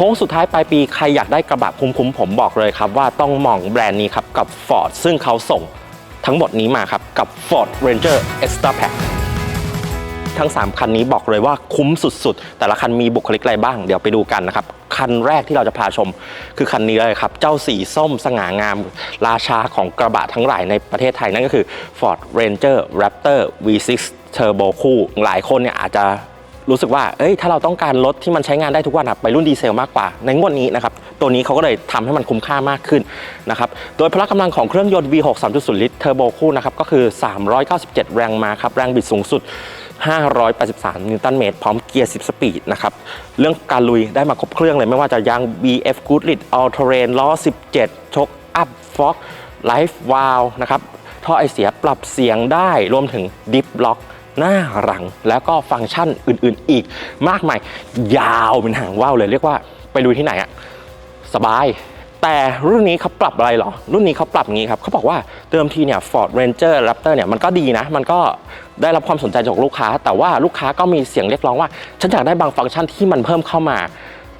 โค้งสุดท้ายปลายปีใครอยากได้กระบะคุ้มๆผมบอกเลยครับว่าต้องมองแบรนด์นี้ครับกับ Ford ซึ่งเขาส่งทั้งหมดนี้มาครับกับ Ford Ranger Extra Pack ทั้ง 3 คันนี้บอกเลยว่าคุ้มสุดๆ แต่ละคันมีบุคลิกอะไรบ้าง เดี๋ยวไปดูกันนะครับ คันแรกที่เราจะพาชม คือคันนี้เลยครับ เจ้าสีส้มสง่างาม ราชาของกระบะทั้งหลายในประเทศไทยนั่นก็คือ Ford Ranger Raptor V6 Turbo คู่ หลายคนเนี่ยอาจจะ รู้สึกว่าเอ้ยถ้าเราต้องการรถที่มันใช้งานได้ทุกวันอะไปรุ่นดีเซลมากกว่า ในงวดนี้นะครับตัวนี้เขาก็เลยทำให้มันคุ้มค่ามากขึ้นนะครับโดยพละกำลังของเครื่องยนต์ V6 3.0 ลิตรเทอร์โบคู่นะครับก็คือ 397 แรงม้าครับแรงบิดสูงสุด 583 นิวตันเมตร พร้อมเกียร์ 10 สปีดนะครับเรื่องการลุยได้มาครบเครื่องเลยไม่ว่าจะยาง BF Goodrich All Terrain ล้อ 17 ชกอัพฟ็อกไลฟ์วาลนะครับท่อไอเสียปรับเสียงได้รวมถึงดิฟล็อก หน้าหลัง แล้วก็ฟังก์ชันอื่นๆอีกมากมาย ยาวเป็นหางว่าวเลยเรียกว่าไปดูที่ไหนอะสบาย แต่รุ่นนี้เขาปรับอะไรหรอ รุ่นนี้เขาปรับงนี้ครับเขาบอกว่าเดิมทีเนี่ย Ford Ranger Raptor เนี่ยมันก็ดีนะ มันก็ได้รับความสนใจจากลูกค้า แต่ว่าลูกค้าก็มีเสียงเรียกร้องว่า ฉันอยากได้บางฟังก์ชันที่มันเพิ่มเข้ามา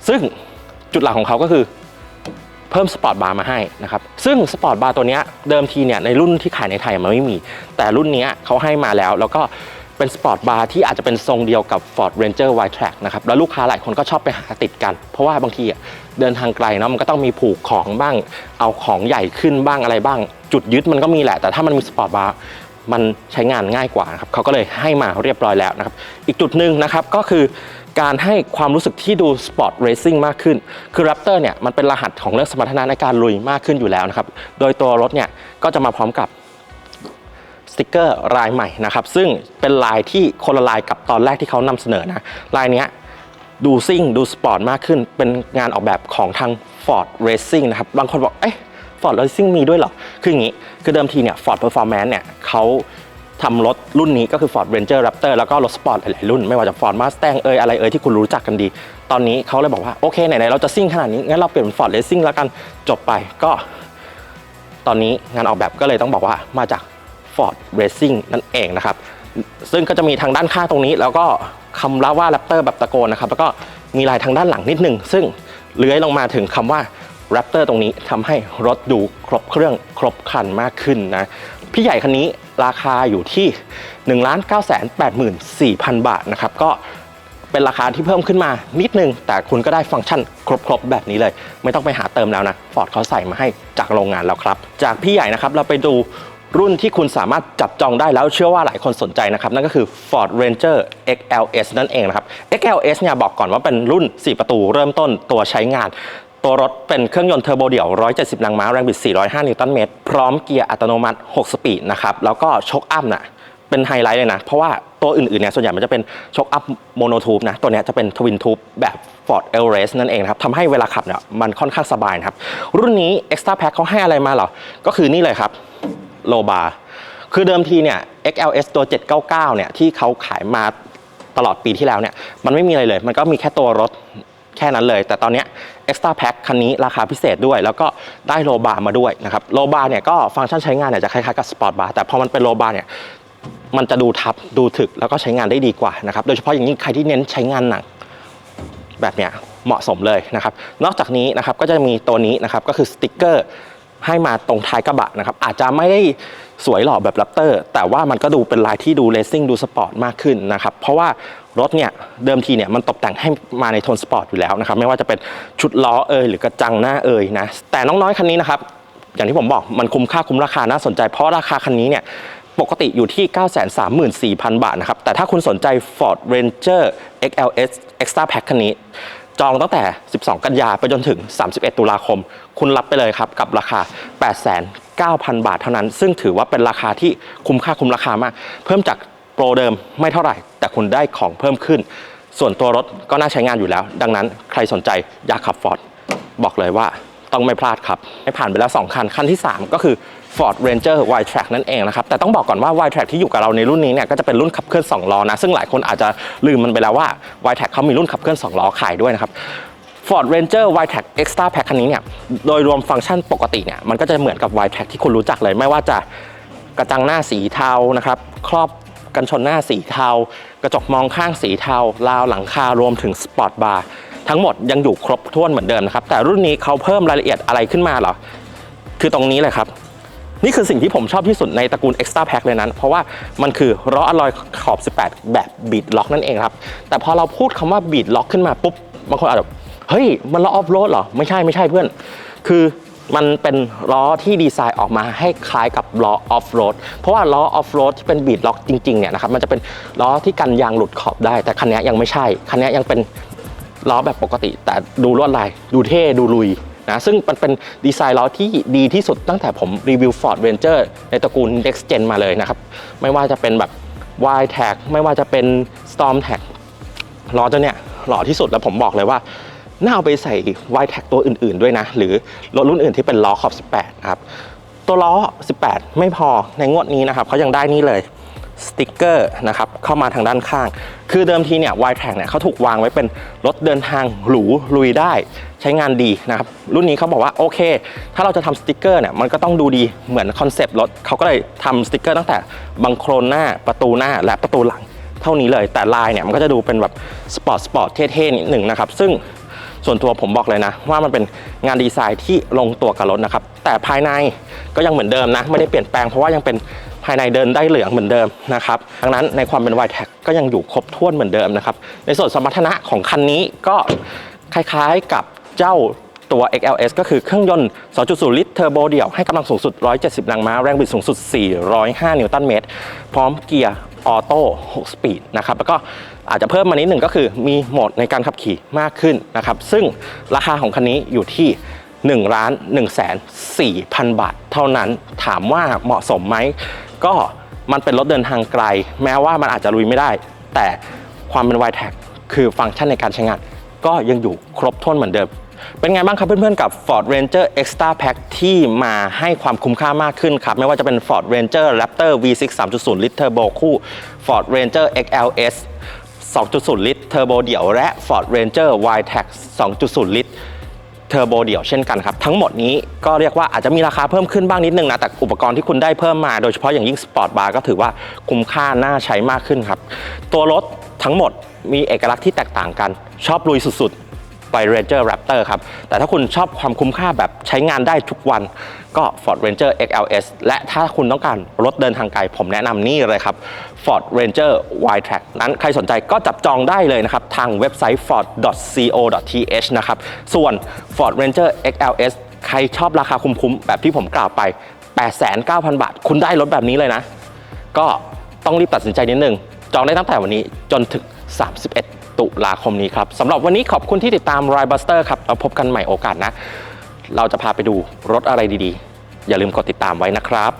ซึ่งจุดหลักของเขาก็คือเพิ่มสปอร์ตบาร์มาให้นะครับ ซึ่งสปอร์ตบาร์ตัวเนี้ยเดิมทีเนี่ยในรุ่นที่ขายในไทยมันไม่มี แต่รุ่นนี้เขาให้มาแล้ว แล้วก็ เป็นสปอร์ตบาร์ที่อาจจะเป็นทรงเดียวกับ Ford Ranger Wide Track นะครับแล้วลูกค้าหลายคนก็ชอบไปหาติดกัน เพราะว่าบางทีเดินทางไกลเนาะมันก็ต้องมีผูกของบ้าง เอาของใหญ่ขึ้นบ้างอะไรบ้าง จุดยึดมันก็มีแหละ แต่ถ้ามันมีสปอร์ตบาร์มันใช้งานง่ายกว่านะครับเขาก็เลยให้มาเรียบร้อยแล้วนะครับ อีกจุดหนึ่งนะครับก็คือการให้ความรู้สึกที่ดูสปอร์ตเรซิ่งมากขึ้น คือ Raptor เนี่ยมันเป็นรหัสของเรื่องสมรรถนะในการลุยมากขึ้นอยู่แล้วนะครับ โดยตัวรถเนี่ยก็จะมาพร้อมกับ ติกเกอร์ลายใหม่นะครับ ซึ่งเป็นลายที่คนละลายกับตอนแรกที่เขานำเสนอนะลายนี้ดูซิ่งดูสปอร์ตมากขึ้น เป็นงานออกแบบของทาง Ford Racing นะครับ บางคนบอกเอ๊ะ Ford Racing มีด้วยเหรอ คืออย่างนี้ คือเดิมทีเนี่ย Ford Performance เนี่ยเขาทำรถรุ่นนี้ก็คือ Ford Ranger Raptor แล้วก็รถสปอร์ตหลายๆรุ่น ไม่ว่าจะ Ford Mustang เอ่ยอะไรเอ่ยที่คุณรู้จักกันดี ตอนนี้เขาเลยบอกว่า โอเค ไหน ๆ เราจะซิ่งขนาดนี้ งั้นเราเปลี่ยนเป็น Ford Racing แล้วกันจบไปก็ ตอนนี้งานออกแบบก็เลยต้องบอกว่ามาจาก Ford Racing นั่นเองนะครับ ซึ่งก็จะมีทางด้านข้างตรงนี้ แล้วก็คำละว่า Raptor แบบตะโกนนะครับ แล้วก็มีลายทางด้านหลังนิดหนึ่งซึ่งเลื้อยลงมาถึงคำว่า Raptor ตรงนี้ทำให้รถดูครบเครื่องครบคันมากขึ้นนะ พี่ใหญ่คันนี้ราคาอยู่ที่ 1 9 8 4 0 0 0 บาทนะครับ ก็เป็นราคาที่เพิ่มขึ้นมานิดนึง แต่คุณก็ได้ฟังก์ชันครบๆ แบบนี้เลย ไม่ต้องไปหาเติมแล้วนะฟอร์ดเขาใส่มาให้จากโรงงานแล้วครับ จากพี่ใหญ่นะครับเราไปดู รุ่นที่คุณสามารถจับจองได้แล้วเชื่อว่าหลายคนสนใจนะครับ นั่นก็คือ Ford Ranger XLS นั่นเองนะครับ XLS เนี่ยบอกก่อนว่าเป็นรุ่น 4 ประตูเริ่มต้นตัวใช้งานตัวรถเป็นเครื่องยนต์เทอร์โบเดี่ยว 170 แรงม้า แรงบิด 405 นิวตันเมตร พร้อมเกียร์อัตโนมัติ 6 สปีดนะครับ แล้วก็โชคอัพน่ะ เป็นไฮไลท์เลยนะ เพราะว่าตัวอื่นๆเนี่ยส่วนใหญ่มันจะเป็นโชคอัพโมโนทูบนะ ตัวนี้จะเป็นทวินทูบแบบ Ford e l r a c e นั่นเองนะครับทำให้เวลาขับเนี่ยมันค่อนข้างสบายนะครับ รุ่นนี้ Extra Pack เขาให้อะไรมาเหรอ ก็คือนี่เลยครับ โลบาร์คือเดิมทีเนี่ย XLS ตัว 799 เนี่ยที่เขาขายมาตลอดปีที่แล้วเนี่ยมันไม่มีอะไรเลย มันก็มีแค่ตัวรถแค่นั้นเลย แต่ตอนเนี้ย Extra Pack คันนี้ราคาพิเศษด้วย แล้วก็ได้โลบาร์มาด้วยนะครับโลบาร์เนี่ยก็ฟังก์ชันใช้งานเนี่ยจะคล้ายๆกับสปอร์ตบาร์แต่พอมันเป็นโลบาร์เนี่ยมันจะดูทับดูถึกแล้วก็ใช้งานได้ดีกว่านะครับโดยเฉพาะอย่างยิ่งใครที่เน้นใช้งานหนักแบบเนี้ยเหมาะสมเลยนะครับ นอกจากนี้นะครับก็จะมีตัวนี้นะครับก็คือสติกเกอร์ ให้มาตรงท้ายกระบะนะครับ อาจจะไม่ได้สวยหล่อแบบแรปเตอร์ แต่ว่ามันก็ดูเป็นลายที่ดูเลสซิ่งดูสปอร์ตมากขึ้นนะครับ เพราะว่ารถเนี่ยเดิมทีเนี่ยมันตกแต่งให้มาในโทนสปอร์ตอยู่แล้วนะครับ ไม่ว่าจะเป็นชุดล้อเอยหรือกระจังหน้าเอยนะ แต่น้องน้อยคันนี้นะครับ อย่างที่ผมบอกมันคุ้มค่าคุ้มราคาน่าสนใจ เพราะราคาคันนี้เนี่ยปกติอยู่ที่ 934,000 บาทนะครับ แต่ถ้าคุณสนใจ Ford Ranger XLS Extra Pack คันนี้ จองตั้งแต่ 12 กันยาไปจนถึง 31 ตุลาคม คุณรับไปเลยครับกับราคา 89,000 บาทเท่านั้น ซึ่งถือว่าเป็นราคาที่คุ้มค่าคุ้มราคามาก เพิ่มจากโปรเดิมไม่เท่าไหร่ แต่คุณได้ของเพิ่มขึ้น ส่วนตัวรถก็น่าใช้งานอยู่แล้ว ดังนั้นใครสนใจอยากขับฟอร์ดบอกเลยว่า ต้องไม่พลาดครับให้ผ่านไปแล้ว 2 คัน คันที่ 3 ก็คือ Ford Ranger Wide Track นั่นเองนะครับ แต่ต้องบอกก่อนว่า Wide Track ที่อยู่กับเราในรุ่นนี้เนี่ยก็จะเป็นรุ่นขับเคลื่อน2ล้อนะ ซึ่งหลายคนอาจจะลืมมันไปแล้วว่า Wide Track เขามีรุ่นขับเคลื่อน2ล้อขายด้วยนะครับ Ford Ranger Wide Track Extra Pack คันนี้เนี่ยโดยรวมฟังก์ชันปกติเนี่ยมันก็จะเหมือนกับ Wide Track ที่คุณรู้จักเลยไม่ว่าจะกระจังหน้าสีเทานะครับครอบกันชนหน้าสีเทา กระจกมองข้างสีเทาราวหลังคารวมถึงสปอร์ตบาร์ ทั้งหมดยังอยู่ครบถ้วนเหมือนเดิมนะครับ แต่รุ่นนี้เขาเพิ่มรายละเอียดอะไรขึ้นมาเหรอ คือตรงนี้เลยครับ นี่คือสิ่งที่ผมชอบที่สุดในตระกูล Extra Pack เลยนั้น เพราะว่ามันคือล้ออลอยขอบ 18 แบบบีดล็อกนั่นเองครับ แต่พอเราพูดคำว่าบีดล็อกขึ้นมาปุ๊บบางคนอาจจะเฮ้ย มันล้อออฟโรดเหรอ ไม่ใช่ไม่ใช่เพื่อน คือมันเป็นล้อที่ดีไซน์ออกมาให้คล้ายกับล้อออฟโรด เพราะว่าล้อออฟโรดที่เป็นบีดล็อกจริงๆเนี่ยนะครับ มันจะเป็นล้อที่กันยางหลุดขอบได้ แต่คันนี้ยังไม่ใช่ คันนี้ยังเป็น ล้อแบบปกติ แต่ดูลวดลาย ดูเท่ ดูลุยนะซึ่งมันเป็นดีไซน์ล้อที่ดีที่สุดตั้งแต่ผมรีวิว Ford Ranger ในตระกูล Next Gen มาเลยนะครับ ไม่ว่าจะเป็นแบบ Y Tag ไม่ว่าจะเป็น Storm Tag ล้อเจ้าเนี่ยหล่อที่สุดแล้วผมบอกเลยว่าน่าเอาไปใส่ Y Tag ตัวอื่นๆด้วยนะ หรือรถรุ่นอื่นที่เป็นล้อขอบ 18 นะครับ ตัวล้อ 18 ไม่พอในงวดนี้นะครับเขายังได้นี่เลย สติกเกอร์นะครับเข้ามาทางด้านข้าง คือเดิมทีเนี่ย y t r a c เนี่ยเขาถูกวางไว้เป็นรถเดินทางหรูลุยได้ใช้งานดีนะครับ รุ่นนี้เขาบอกว่าโอเค ถ้าเราจะทำสติกเกอร์เนี่ยมันก็ต้องดูดีเหมือนคอนเซปต์รถเขาก็เลยทำสติกเกอร์ตั้งแต่บังโครนหน้าประตูหน้าและประตูหลังเท่านี้เลย แต่ลายเนี่ยมันก็จะดูเป็นแบบสปอร์ตสปอร์ตเท่ๆนิดหนึ่งนะครับ ซึ่งส่วนตัวผมบอกเลยนะ ว่ามันเป็นงานดีไซน์ที่ลงตัวกับรถนะครับ แต่ภายในก็ยังเหมือนเดิมนะ ไม่ได้เปลี่ยนแปลงเพราะว่ายังเป็นายในเดินได้เหลืองเหมือนเดิมนะครับดังนั้นในความเป็น y t แท็ก็ยังอยู่ครบถ้วนเหมือนเดิมนะครับ ในส่วนสมรรถนะของคันนี้ก็คล้ายๆกับเจ้าตัว XLS ก็คือเครื่องยนต์ 2.0 ลิตรเทอร์โบเดี่ยว ให้กำลังสูงสุด 170 แรงม้า แรงบิดสูงสุด 405 นิวตันเมตร พร้อมเกียร์ออโต้ 6 สปีดนะครับ แล้วก็อาจจะเพิ่มมานิดหนึ่งก็คือมีโหมดในการขับขี่มากขึ้นนะครับ ซึ่งราคาของคันนี้อยู่ที่1ล้าน1แสน4พันบาท เท่านั้น ถามว่าเหมาะสมไหม ก็มันเป็นรถเดินทางไกล แม้ว่ามันอาจจะลุยไม่ได้ แต่ความเป็น y t แท็คือฟังก์ชันในการใช้งาน ก็ยังอยู่ครบถ้วนเหมือนเดิม เป็นไงบ้างครับเพื่อนๆกับ Ford Ranger Extra Pack ที่มาให้ความคุ้มค่ามากขึ้นครับ ไม่ว่าจะเป็น Ford Ranger Raptor V6 3.0 ลิตรเทอร์โบคู่ Ford Ranger XLS 2.0 ลิตรเทอร์โบเดี่ยว และ Ford Ranger Y-Tax 2.0 ลิตร เทอร์โบเดี่ยวเช่นกันครับ ทั้งหมดนี้ก็เรียกว่าอาจจะมีราคาเพิ่มขึ้นบ้างนิดนึงนะ แต่อุปกรณ์ที่คุณได้เพิ่มมาโดยเฉพาะอย่างยิ่งสปอร์ตบาร์ก็ถือว่าคุ้มค่าน่าใช้มากขึ้นครับ ตัวรถทั้งหมดมีเอกลักษณ์ที่แตกต่างกัน ชอบลุยสุดๆ ไป Ranger Raptor ครับ แต่ถ้าคุณชอบความคุ้มค่าแบบใช้งานได้ทุกวันก็ Ford Ranger XLS และถ้าคุณต้องการรถเดินทางไกล ผมแนะนำนี่เลยครับ Ford Ranger Y-Track นั้นใครสนใจก็จับจองได้เลยนะครับ ทางเว็บไซต์ ford.co.th นะครับ ส่วน Ford Ranger XLS ใครชอบราคาคุ้มๆ แบบที่ผมกล่าวไป 89,000 บาท คุณได้รถแบบนี้เลยนะ ก็ต้องรีบตัดสินใจนิดนึง จองได้ตั้งแต่วันนี้จนถึง 31 ตุลาคมนี้ครับสำหรับวันนี้ขอบคุณที่ติดตาม r i b u s t e r ครับเราพบกันใหม่โอกาสนะ เราจะพาไปดูรถอะไรดีๆ อย่าลืมกดติดตามไว้นะครับ